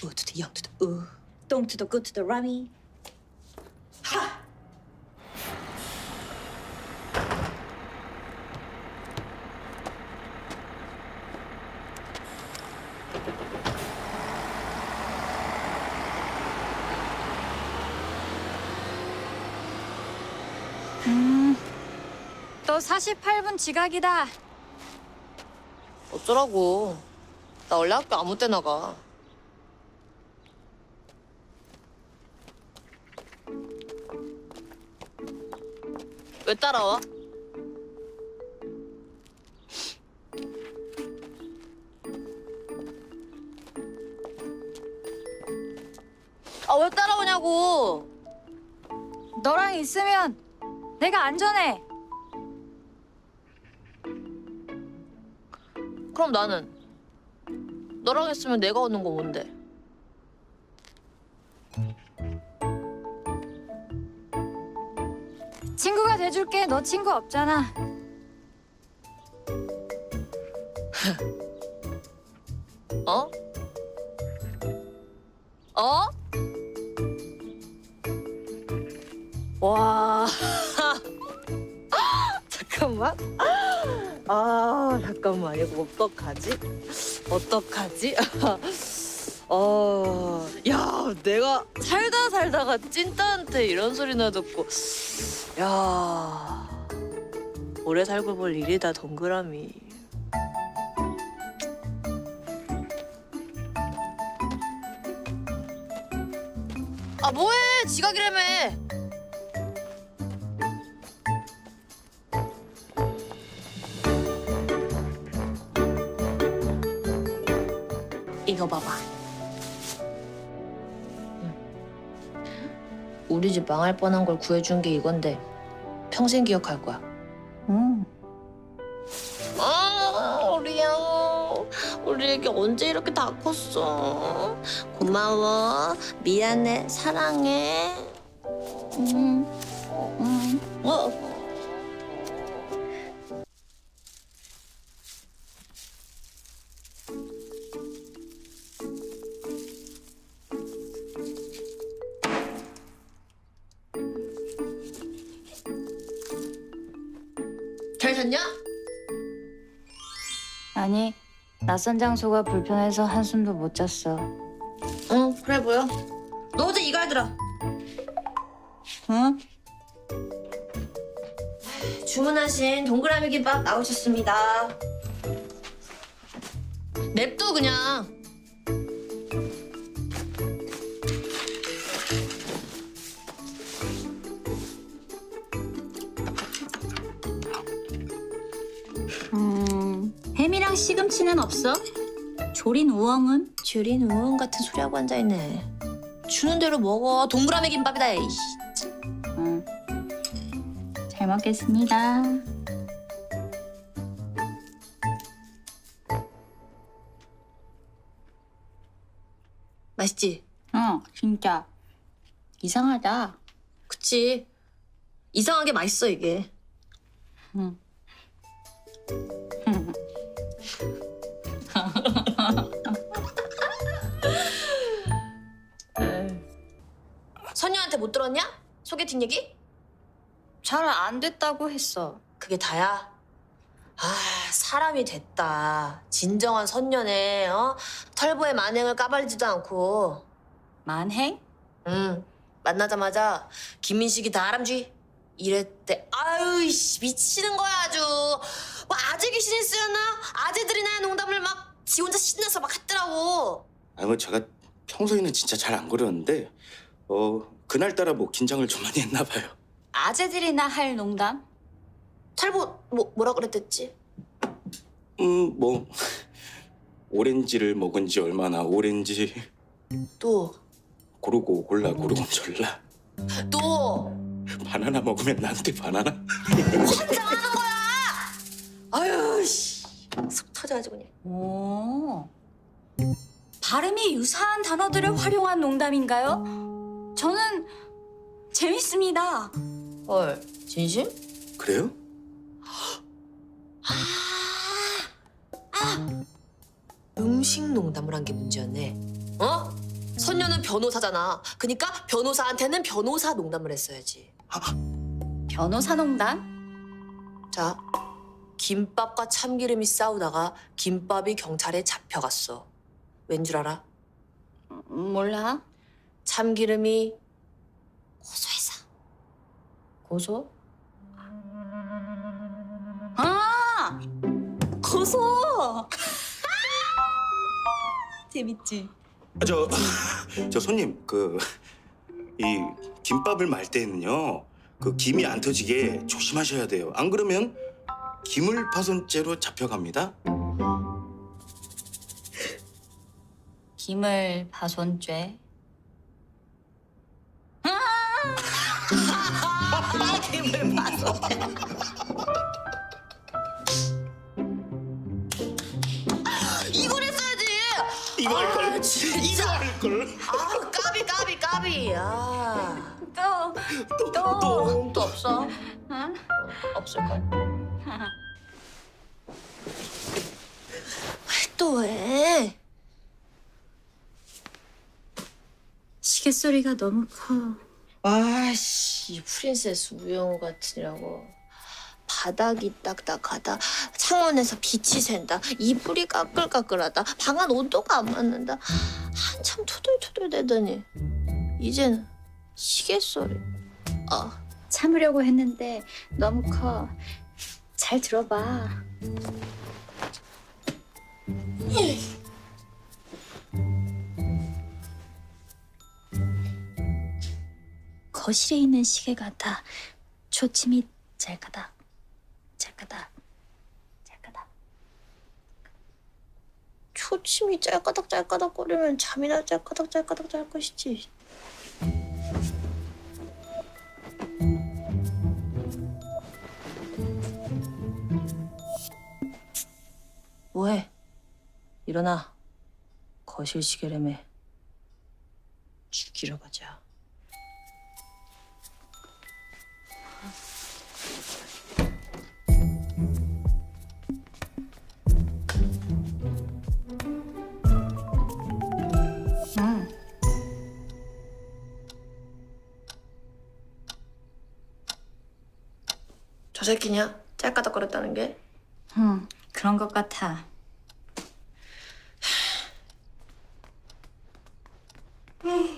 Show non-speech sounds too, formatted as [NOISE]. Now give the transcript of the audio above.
U to the young to the U. Dong to the good to the rummy. 하! 또 48분 지각이다. 어쩌라고. 나 원래 학교 아무 때나 가. 왜 따라와? 아, 왜 따라오냐고! 너랑 있으면 내가 안전해. 그럼 나는? 너랑 있으면 내가 얻는 거 뭔데? 친구가 돼줄게. 너 친구 없잖아. 어? 어? 와. [LAUGHS] 잠깐만. 아, 잠깐만. 이거 어떡하지? 어떡하지? [LAUGHS] 어, 야, 내가 살다 살다가 찐따한테 이런 소리나 듣고, 야, 오래 살고 볼 일이다, 동그라미. 아 뭐해 지각이라며 이거 봐봐 우리 집 망할 뻔한 걸 구해준 게 이건데 평생 기억할 거야 응. 아 우리 형 우리 애기 언제 이렇게 다 컸어 고마워 미안해 사랑해 응. 응. 어. 잘 잤냐? 아니, 낯선 장소가 불편해서 한숨도 못 잤어. 응 그래 보여 너 어제 이거 하더라 응? 주문하신 동그라미 김밥 나오셨습니다 냅둬 그냥 음, 햄이랑 시금치는 없어? 조린 우엉은? 줄인 우엉 같은 소리하고 앉아있네 주는 대로 먹어 동그라미 김밥이다 이씨. 응. 잘 먹겠습니다. 맛있지? 어, 진짜 이상하다. 그치 이상하게 맛있어 이게 응. 들었냐? 소개팅 얘기? 잘 안 됐다고 했어. 그게 다야? 아 사람이 됐다 진정한 선녀네 어? 털보의 만행을 까발리지도 않고 만행? 응 만나자마자 김민식이 다람쥐 이랬대 아유 씨 미치는 거야 아주 뭐 아재 귀신이 쓰였나 아재들이나 농담을 막 지 혼자 신나서 막 했더라고 아니 뭐 제가 평소에는 진짜 잘 안 그러는데 어 그날따라 뭐 긴장을 좀 많이 했나 봐요. 아재들이나 할 농담? 털보 뭐 뭐라 그랬댔지 음 뭐 오렌지를 먹은 지 얼마나 오렌지 또 고르고 골라 고르고 졸라 또 바나나 먹으면 나한테 바나나? 환장하는 거야 아유 씨 속 터져가지고 그냥 오. 발음이 유사한 단어들을 활용한 농담인가요? 저는 재밌습니다. 헐 진심? 그래요? 음식 농담을 한 게 문제였네. 어? 선녀는 변호사잖아. 그니까 변호사한테는 변호사 농담을 했어야지. 변호사 농담? 자, 김밥과 참기름이 싸우다가 김밥이 경찰에 잡혀갔어. 왠 줄 알아? 몰라. 참기름이 고소해서. 고소? 아! 고소! [LAUGHS] 재밌지? 아, 저, [LAUGHS] 저 손님 그 이 김밥을 말 때는요 그 김이 안 터지게 조심하셔야 돼요. 안 그러면 기물 파손죄로 잡혀갑니다. 기물 파손죄. 김을 봐서. 이걸 했어야지. 이거 할 걸. 아, 진짜. 이거 할 걸. 아, 까비 까비 까비. 아. 또, 또, 또. 또 없어? 응? 없을 걸. 또 왜? 시계 소리가 너무 커. 아씨, 이 프린세스 우영우 같으라고. 바닥이 딱딱하다. 창문에서 빛이 샌다. 이불이 까끌까끌하다. 방 안 온도가 안 맞는다. 한참 투덜투덜 대더니 이제는 시계 소리. 아, 참으려고 했는데 너무 커. 잘 들어봐. 거실에 있는 시계가 다 초침이 짤까다, 짤까다, 짤까다. 초침이 짤까닥 짤까닥 거리면 잠이나 짤까닥 짤까닥 잘 것이지. 뭐해? 일어나. 거실 시계라며. 죽이러 가자. 새끼냐? 짤까닥거렸다는 게? 응, 그런 것 같아. [SIGHS] [LAUGHS]